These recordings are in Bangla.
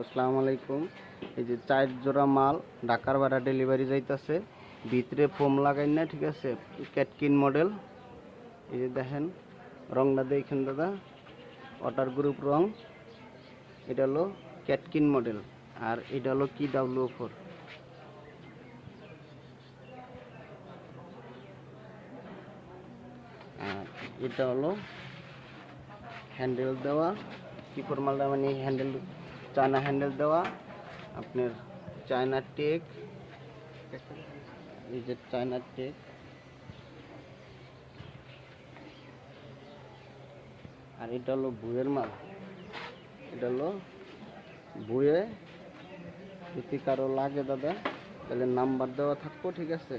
আসসালামু আলাইকুম। এই যে চার জোড়া মাল ঢাকার ভাড়া ডেলিভারি যাইতাছে। ভিতরে ফোম লাগাই না ঠিক আছে? Catkin model. এই যে দেখেন, রংটা দেখেন দাদা। ওয়াটার গ্রুপ রং। এটা হলো ক্যাটকিন মডেল। আর এটা হলো কি ডাব্লিউ ফোর আর এটা হলো হ্যান্ডেল দেওয়া। কিপর মালটা মানে হ্যান্ডেল চায়না হ্যান্ডেল দেওয়া, আপনার চায়না টেক, এই যে চায়না টেক। আর এটা হলো বুয়ের মাল। এটা হলো বুয়ে যদি কারও লাগে দাদা, তাহলে নাম্বার দেওয়া থাকব, ঠিক আছে?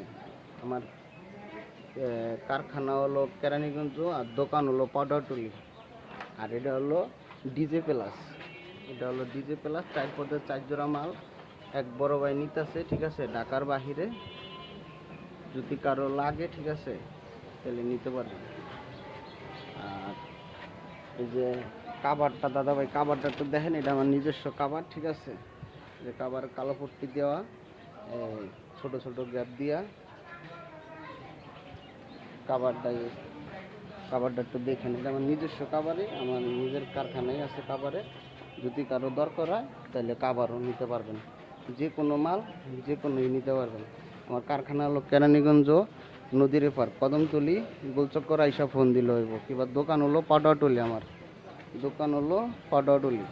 আমার কারখানা হলো কেরানীগঞ্জ আর দোকান হলো পাউডারটুলি। আর এটা হলো ডিজে প্লাস। এটা হলো ডিজে প্লাস চার পদের চার জোড়া মাল। এক বড় ভাই নিতেছে, ঠিক আছে? ঢাকার বাহিরে। যদি কারও লাগে, ঠিক আছে, তাহলে নিতে পারবে আর এই যে কাবারটা দাদা ভাই কাবারটা তো দেখেন, এটা আমার নিজস্ব কাবার ঠিক আছে? যে কাবার কালো পট্টি দেওয়া ছোট ছোট গ্যাপ দিয়া। কাবারটা কাবারটা একটু দেখেন, এটা আমার নিজস্ব কাবারে আমার নিজের কারখানায় আছে কাবারে যদি কারও দরকার হয়, তাহলে কাবারও নিতে পারবেন। যে কোনো মাল, যে কোনো নিতে পারবেন। আমার কারখানা হলো কেরানীগঞ্জ, নদীর এপার, কদমতলি, গোলচক্কর আইসা ফোন দিলে হইব। কিবা দোকান হলো পাডাটলি আমার। দোকান হলো পাডাটলি